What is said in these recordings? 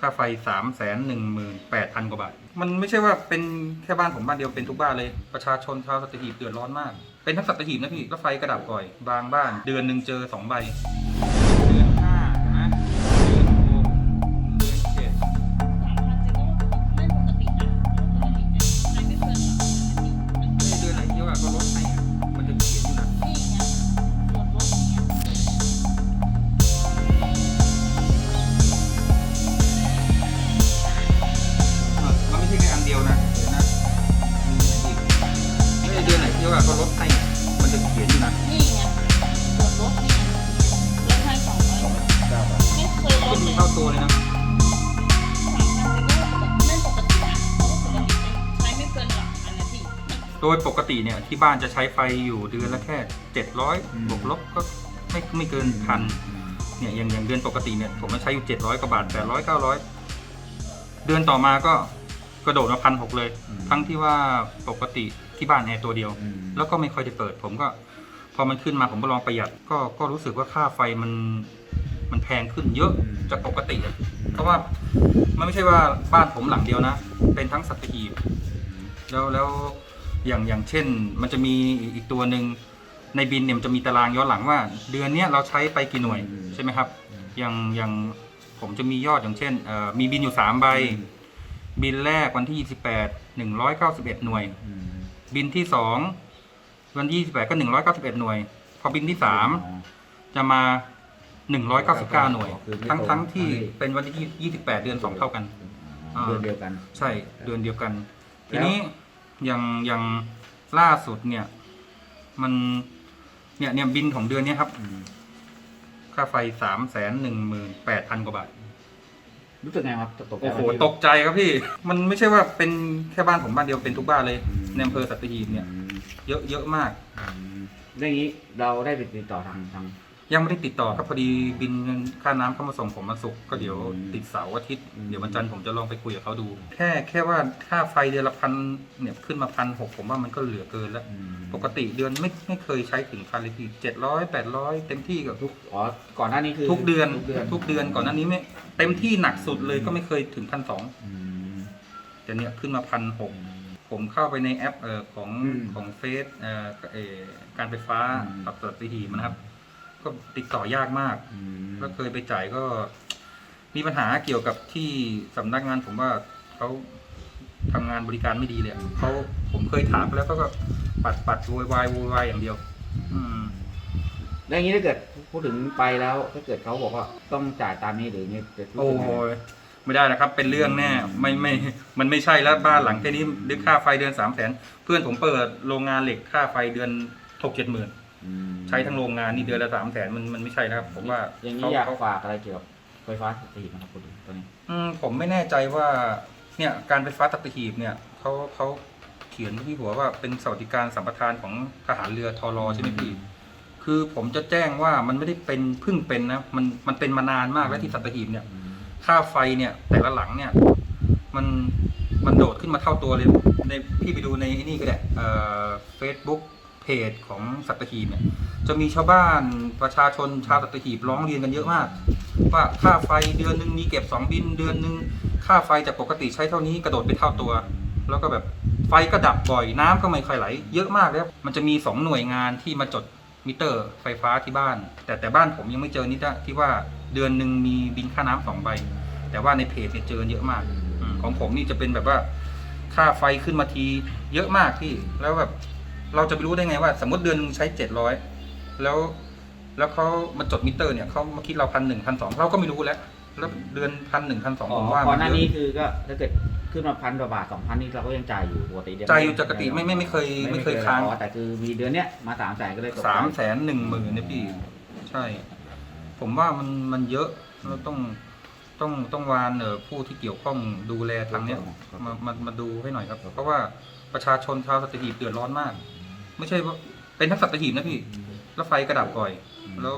ค่าไฟสามแสนหนึ่งหมื่นแปดพันกว่าบาท มันไม่ใช่ว่าเป็นแค่บ้านผมบ้านเดียวเป็นทุกบ้านเลย ประชาชนชาวสัตหีบเดือดร้อนมาก เป็นทั้งสัตหีบนะพี่แล้วไฟกระดับก่อย บางบ้านเดือนหนึ่งเจอสองใบ โดยปกติเนี่ยที่บ้านจะใช้ไฟอยู่เดือนละแค่อืม700บวกลบก็ไม่ไม่เกินพันเนี่ยอย่างอย่างเดือนปกติเนี่ยผมมาใช้อยู่ 700กว่าบาท800 900 เดือนต่อมาก็กระโดดมาพันหกเลยอืมทั้งที่ว่าปกติที่บ้านแอร์ตัวเดียวอืมแล้วก็ไม่ค่อยได้เปิด ผมก็ พอมันขึ้นมาผมก็ลองประหยัด ก็ก็รู้สึกว่าค่าไฟมันมันแพงขึ้นเยอะจากปกติอะเพราะว่ามันไม่ใช่ว่าบ้านผมหลังเดียวนะ เป็นทั้งสัตหีบแล้วแล้ว อย่างอย่างเช่น มันจะมีอีกตัวหนึ่งในบินเนี่ยมันจะมีตารางย้อนหลังว่า เดือนเนี้ยเราใช้ไปกี่หน่วยอืม ใช่ไหมครับ อย่างอย่างผมจะมียอดอย่างเช่นเอ่อมีบินอยู่สามใบ บินแรกวันที่ 28 191 หน่วย อืมบินที่2วันที่28ก็ 191 หน่วย พอบินที่3จะมา 199 หน่วย คือไม่ทั้งตรงทั้งที่ทั้งที่เป็นวันที่ 28 เดือน2เท่ากัน อ่า เดือนเดียวกัน ใช่เดือนเดียวกันแล้วทีนี้ อย่างอย่างล่าสุดเนี่ย มันเนี่ยเนี่ยบินของเดือนเนี้ยครับอืมค่าไฟสามแสนหนึ่งหมื่นแปดพันกว่าบาท รู้สึกไงครับตกใจโอ้โห ไหมตกใจครับพี่ มันไม่ใช่ว่าเป็นแค่บ้านผมบ้านเดียวเป็นทุกบ้านเลยอืมในอำเภอสัตหีบเนี่ย อืมเยอะเยอะมาก อืมเรื่องนี้เราได้ไปติดต่อทางทาง ยังไม่ได้ติดต่อครับพอดีบินค่าน้ำเข้ามาส่งผมมาสุกร์ก็เดี๋ยวอืมติดเสาร์อาทิตย์อืมเดี๋ยววันจันทร์ผมจะลองไปคุยกับเขาดู แค่แค่ว่าค่าไฟเดือนละพันเนี่ยขึ้นมาพันหกผมว่ามันก็เหลือเกินแล้วอืมปกติเดือนไม่ไม่เคยใช้ถึงพันเลยพี่เจ็ดร้อยแปดร้อยเต็มที่กับทุกอ๋อก่อนหน้านี้คือทุกเดือน ทุกเดือนทุกเดือนก่อนหน้านี้ไม่เต็มที่หนักสุดเลยก็ไม่เคยถึงพันสองอืมแต่เนี่ยขึ้นมาพันหกผมเข้าไปในแอปเอ่อของอืมของเฟซเอ่อเอ่อการไฟฟ้าอืมปักสัตหีบนะครับ ก็ติดต่อยากมาก อืมก็เคยไปจ่ายก็ มีปัญหาเกี่ยวกับที่สำนักงานผมว่าเขาทำงานบริการไม่ดีเลยอะเขาผมเคยถามไปแล้วก็ก็ปัดปัดโวยวายโวยวายอย่างเดียว อืม แล้วอย่างนี้ถ้าเกิดพูดถึงไปแล้ว ถ้าเกิดเขาบอกว่าต้องจ่ายตามนี้หรือไงจะรู้โอ้สึกไงยไม่ได้นะครับ เป็นเรื่องแน่ไม่ไม่ มันไม่ใช่แล้วบ้านหลังแค่นี้ดึกค่าไฟเดือนสามแสนเพื่อนผมเปิดโรงงานเหล็กค่าไฟเดือนหกเจ็ดหมื่น อืมใช้ทั้งโรงงานนี่เดือนละสามแสนมันมันไม่ใช่นะครับ ผมว่าอย่างเขานี้อยากเขาฝากอะไรเกี่ยวกับไฟฟ้าสถิตนะครับคุณดูตอนนี้ อืมผมไม่แน่ใจว่า เนี่ยการไฟฟ้าตัตหีบเนี่ยเขาเขาเขียนที่หัวว่าเป็นสวัสดิการสัมปทานของทหารเรือทอรอใช่ไหมพี่ คือผมจะแจ้งว่ามันไม่ได้เป็นเพิ่งเป็นนะมันมันเป็นมานานมากแล้วที่สัตหีบเนี่ย ค่าไฟเนี่ยแต่ละหลังเนี่ย มันมันโดดขึ้นมาเท่าตัวเลยในพี่ไปดูในนี่ก็ได้เอ่อเฟซบุ๊ก เพจของสัตหีบเนี่ยจะมีชาวบ้านประชาชนชาวสัตหีบร้องเรียนกันเยอะมาก ว่าค่าไฟเดือนหนึ่งมีเก็บสองบินเดือนหนึ่งค่าไฟจากปกติใช้เท่านี้กระโดดไปเท่าตัว แล้วก็แบบไฟก็ดับบ่อยน้ำก็ไม่ค่อยไหล เยอะมากแล้วมันจะมีสองหน่วยงานที่มาจดมิเตอร์ไฟฟ้าที่บ้าน แต่แต่บ้านผมยังไม่เจอนิดที่ว่าเดือนหนึ่งมีบินค่าน้ำสองใบ แต่ว่าในเพจเนี่ยเจอเยอะมากอมของผมนี่จะเป็นแบบว่าค่าไฟขึ้นมาทีเยอะมากพี่แล้วแบบ เราจะไปรู้ได้ไงว่า สมมติเดือนหนึงใช้เจ็ดร้อยแล้วแล้วเขามาจดมิเตอร์เนี่ยเขามาคิดเราพันหนึ่งพันสองเราก็ไม่รู้แล้ว แล้วเดือนพันหนึ่งพันสองอ๋อผมว่าก่อมันหน้าเยนี้อะคือก็ถ้าเกิดขึ้นมาพันกว่าบาทสองพันนี่เราก็ยังจ่ายอยู่ปกติเดือนใจอยู่ปกติไม่ไม่ไม่เคยไม่เคยค้างอ๋อแต่คือมีเดือนเนี้ยมาสามแสนก็เลยตกใจสามแสนหนึ่งหมื่นเนี่ยพี่ ใช่ ผมว่ามันมันเยอะเราต้อง ต้องต้องวานเอ่อผู้ที่เกี่ยวข้องดูแลทางเนี้ยมามามาดูให้หน่อยครับ เพราะว่าประชาชนชาวสัตหีบเดือดร้อนมาก ไม่ใช่ว่าเป็นทั้งสัตหีบนะพี่แล้วไฟกระดับบ่อยแล้ว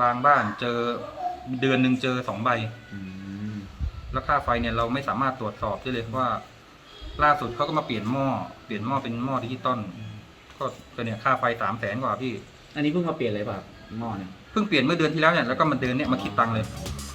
บางบ้านเจอเดือนหนึ่งเจอสองใบ อืมแล้วค่าไฟเนี่ยเราไม่สามารถตรวจสอบได้เลยว่า ล่าสุดเขาก็มาเปลี่ยนหม้อเปลี่ยนหม้อเป็นหม้อดิจิตอลก็ก็เนี่ยค่าไฟสามแสนกว่าพี่ อันนี้เพิ่งมาเปลี่ยนเลยป่ะครับหม้อเนี่ย เพิ่งเปลี่ยนเมื่อเดือนที่แล้วเนี่ยแล้วก็มาเดือนเนี่ยมาคิดตังค์เลยอ